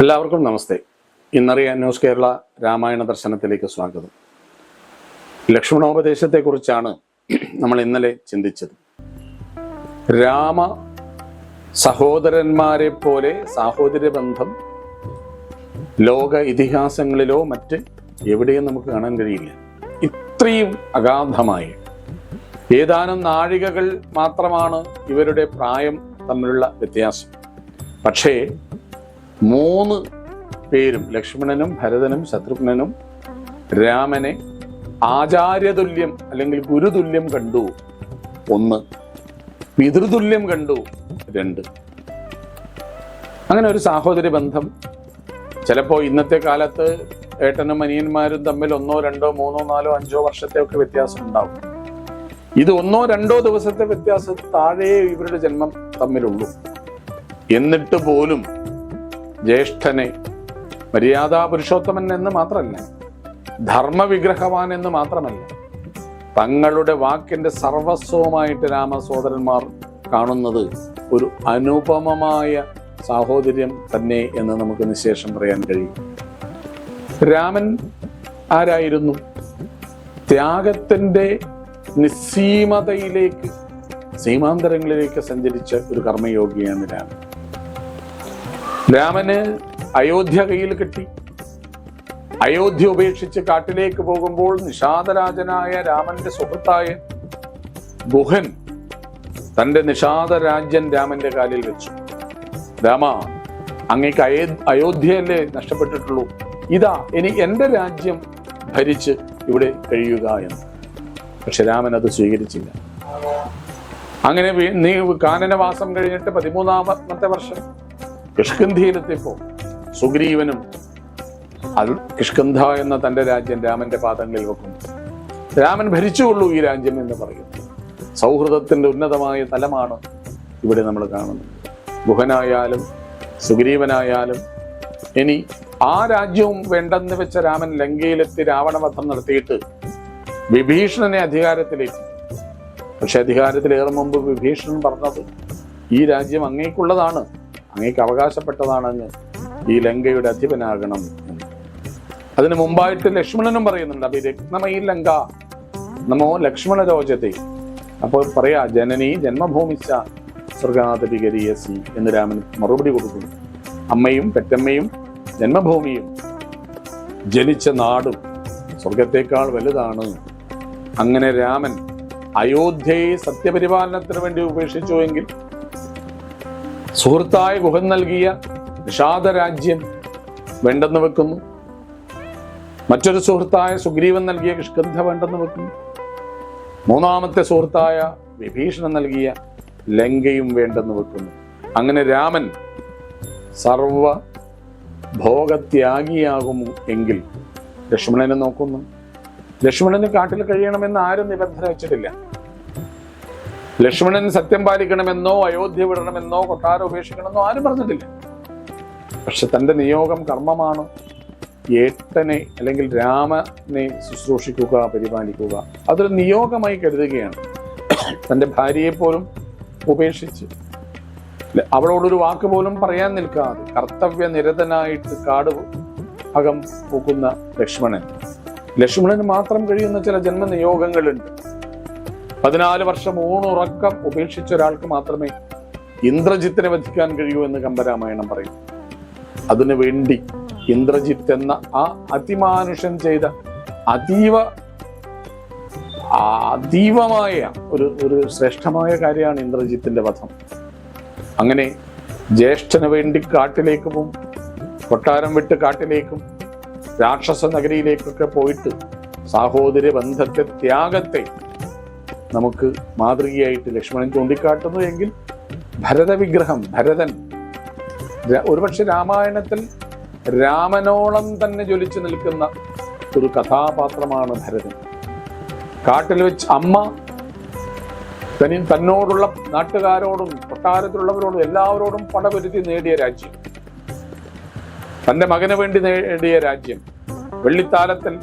എല്ലാവർക്കും നമസ്തേ. ഇന്നറിയ ന്യൂസ് കേരള രാമായണ ദർശനത്തിലേക്ക് സ്വാഗതം. ലക്ഷ്മണോപദേശത്തെക്കുറിച്ചാണ് നമ്മൾ ഇന്നലെ ചിന്തിച്ചത്. രാമ സഹോദരന്മാരെ പോലെ സാഹോദര്യ ബന്ധം ലോക ഇതിഹാസങ്ങളിലോ മറ്റ് എവിടെയും നമുക്ക് കാണാൻ കഴിയില്ല. ഇത്രയും അഗാധമായി. ഏതാനും നാഴികകൾ മാത്രമാണ് ഇവരുടെ പ്രായം തമ്മിലുള്ള വ്യത്യാസം. പക്ഷേ മൂന്ന് പേരും ലക്ഷ്മണനും ഭരതനും ശത്രുഘ്നനും രാമനെ ആചാര്യതുല്യം അല്ലെങ്കിൽ ഗുരുതുല്യം കണ്ടു. ഒന്ന് പിതൃതുല്യം കണ്ടു. രണ്ട് അങ്ങനെ ഒരു സാഹോദര്യ ബന്ധം. ചിലപ്പോൾ ഇന്നത്തെ കാലത്ത് ഏട്ടനും അനിയന്മാരും തമ്മിൽ ഒന്നോ രണ്ടോ മൂന്നോ നാലോ അഞ്ചോ വർഷത്തെ ഒക്കെ വ്യത്യാസം ഉണ്ടാവും. ഇത് ഒന്നോ രണ്ടോ ദിവസത്തെ വ്യത്യാസം താഴെ ഇവരുടെ ജന്മം തമ്മിലുള്ളൂ. എന്നിട്ട് പോലും ജ്യേഷ്ഠനെ മര്യാദാ പുരുഷോത്തമൻ എന്ന് മാത്രമല്ല ധർമ്മവിഗ്രഹവാൻ എന്ന് മാത്രമല്ല തങ്ങളുടെ വാക്കിന്റെ സർവസ്വമായിട്ട് രാമസോദരന്മാർ കാണുന്നത് ഒരു അനുപമമായ സാഹോദര്യം തന്നെ എന്ന് നമുക്ക് നിശേഷം പറയാൻ കഴിയും. രാമൻ ആരായിരുന്നു? ത്യാഗത്തിന്റെ നിസ്സീമതയിലേക്ക് സീമാന്തരങ്ങളിലേക്ക് സഞ്ചരിച്ച ഒരു കർമ്മയോഗിയാണ് രാമൻ. രാമന് അയോധ്യ കയ്യിൽ കിട്ടി. അയോധ്യ ഉപേക്ഷിച്ച് കാട്ടിലേക്ക് പോകുമ്പോൾ നിഷാദരാജനായ രാമന്റെ സുഹൃത്തായ ഗുഹൻ തന്റെ നിഷാദ രാജ്യൻ രാമന്റെ കാലിൽ വെച്ചു. രാമ അങ്ങേക്ക് അയോ അയോധ്യയല്ലേ നഷ്ടപ്പെട്ടിട്ടുള്ളൂ. ഇതാ ഇനി എന്റെ രാജ്യം ഭരിച്ച് ഇവിടെ കഴിയുക എന്ന്. പക്ഷെ രാമൻ അത് സ്വീകരിച്ചില്ല. അങ്ങനെ നീ കാനനവാസം കഴിഞ്ഞിട്ട് പതിമൂന്നാമത്തെ വർഷം കിഷ്കന്ധിയിലെത്തിയപ്പോ സുഗ്രീവനും അത് കിഷ്കന്ധ എന്ന തന്റെ രാജ്യം രാമന്റെ പാദങ്ങളിൽ വെക്കുന്നു. രാമൻ ഭരിച്ചുകൊള്ളൂ ഈ രാജ്യം എന്ന് പറയുന്നു. സൗഹൃദത്തിന്റെ ഉന്നതമായ തലമാണ് ഇവിടെ നമ്മൾ കാണുന്നത്. ഗുഹനായാലും സുഗ്രീവനായാലും ഇനി ആ രാജ്യവും വേണ്ടെന്ന് വെച്ച രാമൻ ലങ്കയിലെത്തി രാവണവധം നടത്തിയിട്ട് വിഭീഷണനെ അധികാരത്തിലേക്ക്. പക്ഷെ അധികാരത്തിലേറെ മുമ്പ് വിഭീഷണൻ പറഞ്ഞത് ഈ രാജ്യം അങ്ങേക്കുള്ളതാണ്. അങ്ങേക്ക് അവകാശപ്പെട്ടതാണെന്ന് ഈ ലങ്കയുടെ അധിപനാകണം അതിനു മുമ്പായിട്ട് ലക്ഷ്മണനും പറയുന്നുണ്ട് അഭിരത്നമയി ലങ്ക നമോ ലക്ഷ്മണ രോചത്തെ അപ്പോൾ പറയാ ജനനി ജന്മഭൂമിച്ച സ്വർഗാതപികരിയസി എന്ന് രാമൻ മറുപടി കൊടുക്കുന്നു. അമ്മയും പെറ്റമ്മയും ജന്മഭൂമിയും ജനിച്ച നാടും സ്വർഗത്തേക്കാൾ വലുതാണ്. അങ്ങനെ രാമൻ അയോധ്യയെ സത്യപരിപാലനത്തിന് വേണ്ടി ഉപേക്ഷിച്ചു എങ്കിൽ സുഹൃത്തായ ഗുഹൻ നൽകിയ വിഷാദ രാജ്യം വേണ്ടെന്ന് വെക്കുന്നു. മറ്റൊരു സുഹൃത്തായ സുഗ്രീവൻ നൽകിയ കിഷ്കന്ധ വേണ്ടെന്ന് വെക്കുന്നു. മൂന്നാമത്തെ സുഹൃത്തായ വിഭീഷണൻ നൽകിയ ലങ്കയും വേണ്ടെന്ന് വെക്കുന്നു. അങ്ങനെ രാമൻ സർവ ഭോഗത്യാഗിയാകുമോ എങ്കിൽ ലക്ഷ്മണനെ നോക്കുന്നു. ലക്ഷ്മണന് കാട്ടിൽ കഴിയണമെന്ന് ആരും നിബന്ധന വെച്ചിട്ടില്ല. ലക്ഷ്മണൻ സത്യം പാലിക്കണമെന്നോ അയോധ്യ വിടണമെന്നോ കൊട്ടാരം ഉപേക്ഷിക്കണമെന്നോ ആരും പറഞ്ഞിട്ടില്ല. പക്ഷെ തന്റെ നിയോഗം കർമ്മമാണ്. ഏട്ടനെ അല്ലെങ്കിൽ രാമനെ ശുശ്രൂഷിക്കുക പരിപാലിക്കുക. അതൊരു നിയോഗമായി കരുതുകയാണ്. തന്റെ ഭാര്യയെ പോലും ഉപേക്ഷിച്ച് അവളോടൊരു വാക്ക് പോലും പറയാൻ നിൽക്കാതെ കർത്തവ്യ നിരതനായിട്ട് കാട് അകം പൂക്കുന്ന ലക്ഷ്മണൻ. ലക്ഷ്മണന് മാത്രം കഴിയുന്ന ചില ജന്മനിയോഗങ്ങളുണ്ട്. പതിനാല് വർഷം ഊണുറക്കം ഉപേക്ഷിച്ച ഒരാൾക്ക് മാത്രമേ ഇന്ദ്രജിത്തിനെ വധിക്കാൻ കഴിയൂ എന്ന് കമ്പരാമായണം പറയും. അതിനു വേണ്ടി ഇന്ദ്രജിത്ത് എന്ന ആ അതിമാനുഷൻ ചെയ്ത അതീവ അതീവമായ ഒരു ഒരു ശ്രേഷ്ഠമായ കാര്യമാണ് ഇന്ദ്രജിത്തിന്റെ വധം. അങ്ങനെ ജ്യേഷ്ഠന് വേണ്ടി കാട്ടിലേക്ക് പോകും കൊട്ടാരം വിട്ട് കാട്ടിലേക്കും രാക്ഷസ നഗരിയിലേക്കൊക്കെ പോയിട്ട് സാഹോദര്യ ബന്ധത്തെ ത്യാഗത്തെ നമുക്ക് മാതൃകയായിട്ട് ലക്ഷ്മണൻ ചൂണ്ടിക്കാട്ടുന്നു എങ്കിൽ ഭരതവിഗ്രഹം ഭരതൻ. ഒരുപക്ഷെ രാമായണത്തിൽ രാമനോളം തന്നെ ജ്വലിച്ചു നിൽക്കുന്ന ഒരു കഥാപാത്രമാണ് ഭരതൻ. കാട്ടിൽ വെച്ച് അമ്മ തനി തന്നോടുള്ള നാട്ടുകാരോടും കൊട്ടാരത്തിലുള്ളവരോടും എല്ലാവരോടും പടപൊരുത്തി നേടിയ രാജ്യം. തന്റെ മകന് വേണ്ടി നേടിയ രാജ്യം. വെള്ളിത്താലത്തിൽ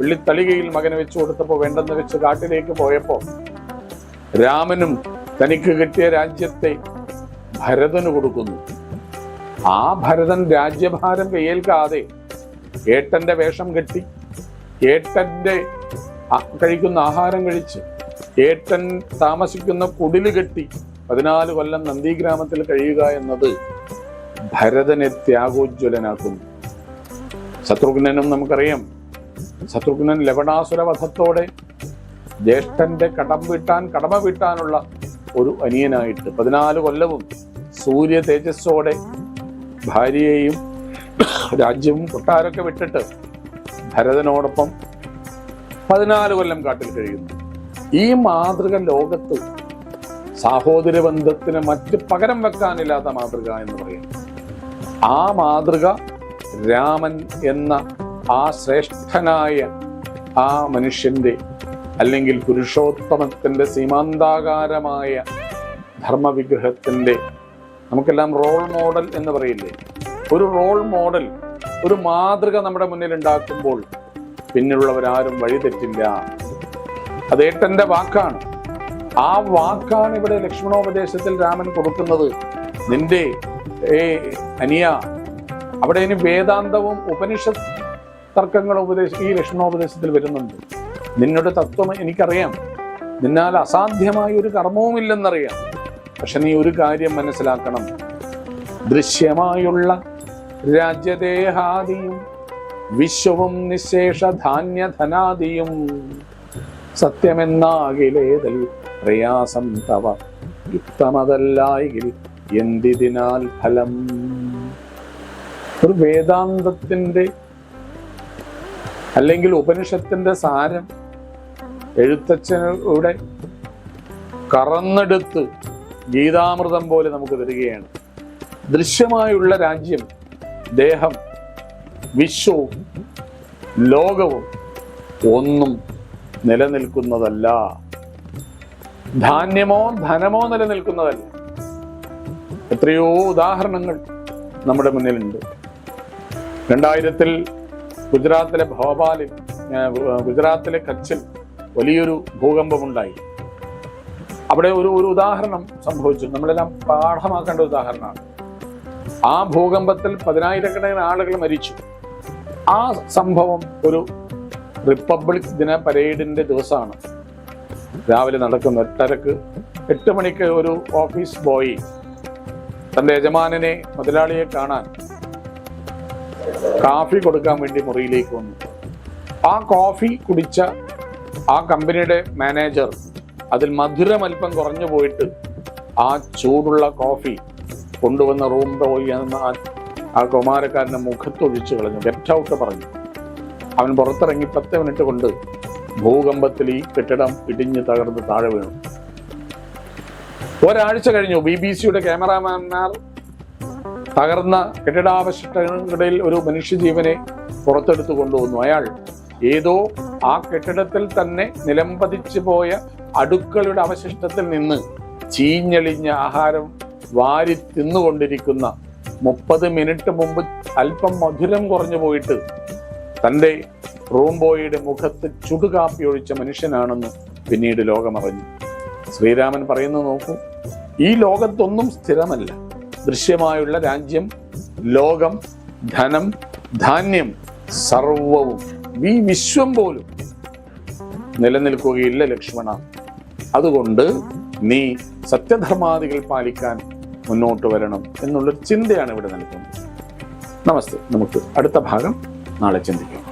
വെള്ളിത്തളികയിൽ മകനെ വെച്ചു കൊടുത്തപ്പോൾ വേണ്ടെന്ന് വെച്ച് കാട്ടിലേക്ക് പോയപ്പോ രാമനും തനിക്ക് കിട്ടിയ രാജ്യത്തെ ഭരതന് കൊടുക്കുന്നു. ആ ഭരതൻ രാജ്യഭാരം കയ്യേൽക്കാതെ ഏട്ടന്റെ വേഷം കെട്ടി ഏട്ടന്റെ കഴിക്കുന്ന ആഹാരം കഴിച്ച് ഏട്ടൻ താമസിക്കുന്ന കുടിൽ കെട്ടി പതിനാല് കൊല്ലം നന്ദിഗ്രാമത്തിൽ കഴിയുക എന്നത് ഭരതനെ ത്യാഗോജ്വലനാക്കുന്നു. ശത്രുഘ്നനും നമുക്കറിയാം. ശത്രുഘ്നൻ ലവണാസുര വധത്തോടെ ജ്യേഷ്ഠന്റെ കടം വിട്ടാൻ കടമ വിട്ടാനുള്ള ഒരു അനിയനായിട്ട് പതിനാല് കൊല്ലവും സൂര്യ തേജസ്സോടെ ഭാര്യയെയും രാജ്യവും കൊട്ടാരൊക്കെ വിട്ടിട്ട് ഭരതനോടൊപ്പം പതിനാല് കൊല്ലം കാട്ടിൽ കഴിയുന്നു. ഈ മാതൃക ലോകത്ത് സാഹോദര്യ ബന്ധത്തിന് മറ്റ് പകരം വെക്കാനില്ലാത്ത മാതൃക എന്ന് പറയും ആ മാതൃക രാമൻ എന്ന ആ ശ്രേഷ്ഠനായ ആ മനുഷ്യന്റെ അല്ലെങ്കിൽ പുരുഷോത്തമത്തിന്റെ സീമാന്താകാരമായ ധർമ്മവിഗ്രഹത്തിന്റെ നമുക്കെല്ലാം റോൾ മോഡൽ എന്ന് പറയില്ലേ? ഒരു റോൾ മോഡൽ ഒരു മാതൃക നമ്മുടെ മുന്നിൽ ഉണ്ടാക്കുമ്പോൾ പിന്നിലുള്ളവരാരും വഴിതെറ്റില്ല അതേട്ടന്റെ വാക്കാണ്. ആ വാക്കാണ് ഇവിടെ ലക്ഷ്മണോപദേശത്തിൽ രാമൻ കൊടുക്കുന്നത്. നിന്റെ ഏ അനിയ അവിടെ ഇനി വേദാന്തവും ഉപനിഷത്ത് തർക്കങ്ങളും ഉപദേശ ഈ ലക്ഷ്മണോപദേശത്തിൽ വരുന്നുണ്ട്. നിന്നോട് തത്വം എനിക്കറിയാം. നിന്നാൽ അസാധ്യമായ ഒരു കർമ്മവുമില്ലെന്നറിയാം. പക്ഷെ നീ ഒരു കാര്യം മനസ്സിലാക്കണം. ദൃശ്യമായുള്ള രാജ്യദേഹാദിയും വിശ്വവും നിശേഷ ധാന്യധനാദിയും സത്യമെന്നാകിലേതൽ പ്രയാസം തവ. യുക്തമതല്ലായെങ്കിൽ എന്തിതിനാൽ ഫലം? ഒരു വേദാന്തത്തിന്റെ അല്ലെങ്കിൽ ഉപനിഷത്തിന്റെ സാരം എഴുത്തച്ഛനുടെ കറന്നെടുത്ത് ഗീതാമൃതം പോലെ നമുക്ക് തരികയാണ് ദൃശ്യമായുള്ള രാജ്യം ദേഹം വിശ്വവും ലോകവും ഒന്നും നിലനിൽക്കുന്നതല്ല. ധാന്യമോ ധനമോ നിലനിൽക്കുന്നതല്ല. എത്രയോ ഉദാഹരണങ്ങൾ നമ്മുടെ മുന്നിലുണ്ട്. രണ്ടായിരത്തിൽ ഗുജറാത്തിലെ ഭോപാലിൽ ഗുജറാത്തിലെ കച്ചിൽ വലിയൊരു ഭൂകമ്പമുണ്ടായി. അവിടെ ഒരു ഒരു ഉദാഹരണം സംഭവിച്ചു. നമ്മളെല്ലാം പാഠമാക്കേണ്ട ഉദാഹരണമാണ്. ആ ഭൂകമ്പത്തിൽ പതിനായിരക്കണക്കിന് ആളുകൾ മരിച്ചു. ആ സംഭവം ഒരു റിപ്പബ്ലിക് ദിന പരേഡിന്റെ ദിവസമാണ്. രാവിലെ നടക്കുന്ന എട്ടരക്ക് എട്ട് മണിക്ക് ഒരു ഓഫീസ് ബോയ് തന്റെ യജമാനനെ മുതലാളിയെ കാണാൻ കാഫി കൊടുക്കാൻ വേണ്ടി മുറിയിലേക്ക് വന്നു. ആ കോഫി കുടിച്ച ആ കമ്പനിയുടെ മാനേജർ അതിൽ മധുരം അല്പം കുറഞ്ഞു പോയിട്ട് ആ ചൂടുള്ള കോഫി കൊണ്ടുവന്ന റൂം പോയി ആ- കുമാരക്കാരന്റെ മുഖത്തൊഴിച്ചു കളഞ്ഞു. ഗെറ്റ് ഔട്ട് പറഞ്ഞു. അവൻ പുറത്തിറങ്ങി പത്ത് മിനിറ്റ് കൊണ്ട് ഭൂകമ്പത്തിൽ ഈ കെട്ടിടം ഇടിഞ്ഞ് തകർന്ന് താഴെ വീണു. ഒരാഴ്ച കഴിഞ്ഞു ബി ബി സിയുടെ ക്യാമറാമാൻമാർ തകർന്ന കെട്ടിടാവശിഷ്ടങ്ങളിൽ ഒരു മനുഷ്യജീവനെ പുറത്തെടുത്തു കൊണ്ടുവന്നു അയാൾ ഏതോ ആ കെട്ടിടത്തിൽ തന്നെ നിലംപതിച്ചു പോയ അടുക്കളുടെ അവശിഷ്ടത്തിൽ നിന്ന് ചീഞ്ഞളിഞ്ഞ ആഹാരം വാരി തിന്നുകൊണ്ടിരിക്കുന്ന മുപ്പത് മിനിറ്റ് മുമ്പ് അല്പം മധുരം കുറഞ്ഞു പോയിട്ട് തന്റെ റൂംബോയുടെ മുഖത്ത് ചുടുകാപ്പി ഒഴിച്ച മനുഷ്യനാണെന്ന് പിന്നീട് ലോകമറിഞ്ഞു. ശ്രീരാമൻ പറയുന്നത് നോക്കൂ ഈ ലോകത്തൊന്നും സ്ഥിരമല്ല. ദൃശ്യമായുള്ള രാജ്യം ലോകം ധനം ധാന്യം സർവവും ഈ വിശ്വം പോലും നിലനിൽക്കുകയില്ല ലക്ഷ്മണ. അതുകൊണ്ട് നീ സത്യധർമാദികൾ പാലിക്കാൻ മുന്നോട്ട് വരണം എന്നുള്ളൊരു ചിന്തയാണ് ഇവിടെ നൽകുന്നത് നമസ്തേ. നമുക്ക് അടുത്ത ഭാഗം നാളെ ചിന്തിക്കാം.